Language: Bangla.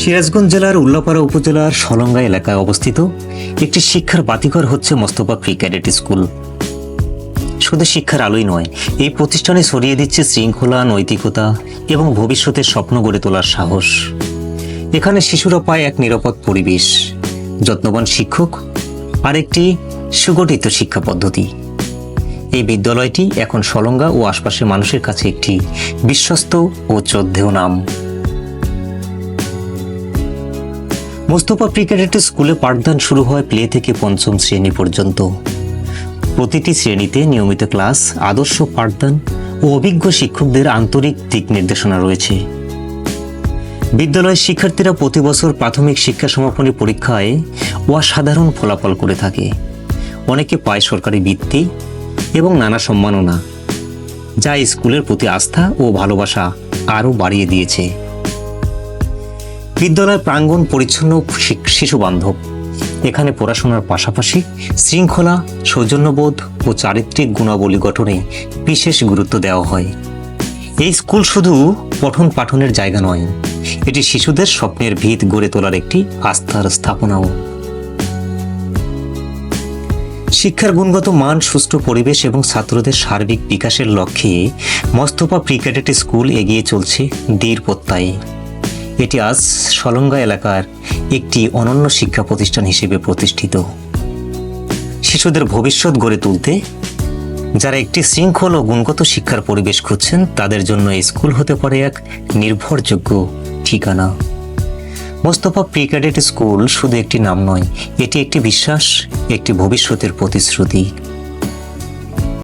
সিরাজগঞ্জ জেলার উল্লাপাড়া উপজেলার সলঙ্গা এলাকায় অবস্থিত একটি শিক্ষার বাতিঘর হচ্ছে মোস্তফা প্রি ক্যাডেট স্কুল। শুধু শিক্ষার আলোই নয়, এই প্রতিষ্ঠানে ছড়িয়ে দিচ্ছে শৃঙ্খলা, নৈতিকতা এবং ভবিষ্যতের স্বপ্ন গড়ে তোলার সাহস। এখানে শিশুরা পায় এক নিরাপদ পরিবেশ, যত্নবান শিক্ষক আর একটি সুগঠিত শিক্ষা পদ্ধতি। এই বিদ্যালয়টি এখন সলঙ্গা ও আশপাশের মানুষের কাছে একটি বিশ্বস্ত ও শ্রদ্ধেয় নাম। মোস্তফা ক্রিকেটের স্কুলে পাঠদান শুরু হয় প্লে থেকে পঞ্চম শ্রেণি পর্যন্ত। প্রতিটি শ্রেণীতে নিয়মিত ক্লাস, আদর্শ পাঠদান ও অভিজ্ঞ শিক্ষকদের আন্তরিক দিক নির্দেশনা রয়েছে। বিদ্যালয়ের শিক্ষার্থীরা প্রতি বছর প্রাথমিক শিক্ষা সমাপনী পরীক্ষায় অসাধারণ ফলাফল করে থাকে। অনেকে পায় সরকারি বৃত্তি এবং নানা সম্মাননা, যা স্কুলের প্রতি আস্থা ও ভালোবাসা আরও বাড়িয়ে দিয়েছে। বিদ্যালয় প্রাঙ্গণ পরিচ্ছন্ন শিশু বান্ধব। এখানে পড়াশোনার পাশাপাশি শৃঙ্খলা, সৌজন্যবোধ ও চারিত্রিক গুণাবলী গঠনে বিশেষ গুরুত্ব দেওয়া হয়। এই স্কুল শুধু পঠন পাঠনের জায়গা নয়, এটি শিশুদের স্বপ্নের ভিত গড়ে তোলার একটি আস্থার স্থাপনাও। শিক্ষার গুণগত মান, সুষ্ঠু পরিবেশ এবং ছাত্রদের সার্বিক বিকাশের লক্ষ্যে মস্তফা প্রি ক্যাডেট স্কুল এগিয়ে চলছে দীর এটি আজ সলঙ্গা এলাকার একটি অনন্য শিক্ষা প্রতিষ্ঠান হিসেবে প্রতিষ্ঠিত। শিশুদের ভবিষ্যৎ গড়ে তুলতে যারা একটি শৃঙ্খল ও গুণগত শিক্ষার পরিবেশ খুঁজছেন, তাদের জন্য স্কুল হতে পারে এক নির্ভরযোগ্য ঠিকানা। মোস্তফা প্রি ক্যাডেট স্কুল শুধু একটি নাম নয়, এটি একটি বিশ্বাস, একটি ভবিষ্যতের প্রতিশ্রুতি।